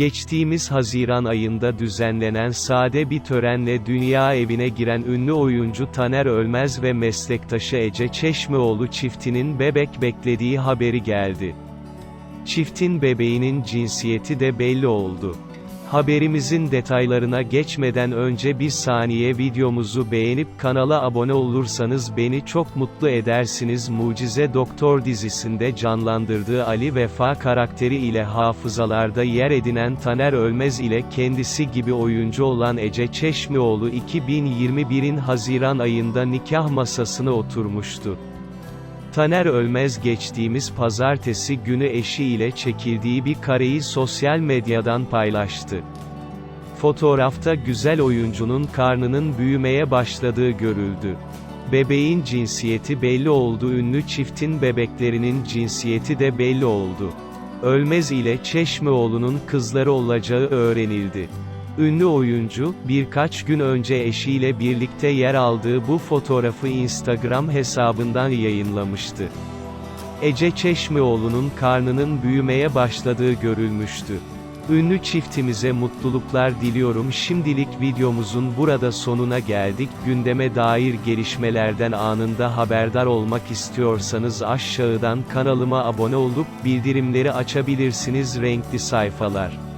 Geçtiğimiz Haziran ayında düzenlenen sade bir törenle dünya evine giren ünlü oyuncu Taner Ölmez ve meslektaşı Ece Çeşmeoğlu çiftinin bebek beklediği haberi geldi. Çiftin bebeğinin cinsiyeti de belli oldu. Haberimizin detaylarına geçmeden önce bir saniye videomuzu beğenip kanala abone olursanız beni çok mutlu edersiniz. Mucize Doktor dizisinde canlandırdığı Ali Vefa karakteri ile hafızalarda yer edinen Taner Ölmez ile kendisi gibi oyuncu olan Ece Çeşmeoğlu 2021'in Haziran ayında nikah masasına oturmuştu. Taner Ölmez geçtiğimiz pazartesi günü eşi ile çekildiği bir kareyi sosyal medyadan paylaştı. Fotoğrafta güzel oyuncunun karnının büyümeye başladığı görüldü. Bebeğin cinsiyeti belli oldu ünlü çiftin bebeklerinin cinsiyeti de belli oldu. Ölmez ile Çeşmeoğlu'nun kızları olacağı öğrenildi. Ünlü oyuncu, birkaç gün önce eşiyle birlikte yer aldığı bu fotoğrafı Instagram hesabından yayınlamıştı. Ece Çeşmeoğlu'nun karnının büyümeye başladığı görülmüştü. Ünlü çiftimize mutluluklar diliyorum şimdilik videomuzun burada sonuna geldik gündeme dair gelişmelerden anında haberdar olmak istiyorsanız aşağıdan kanalıma abone olup bildirimleri açabilirsiniz renkli sayfalar.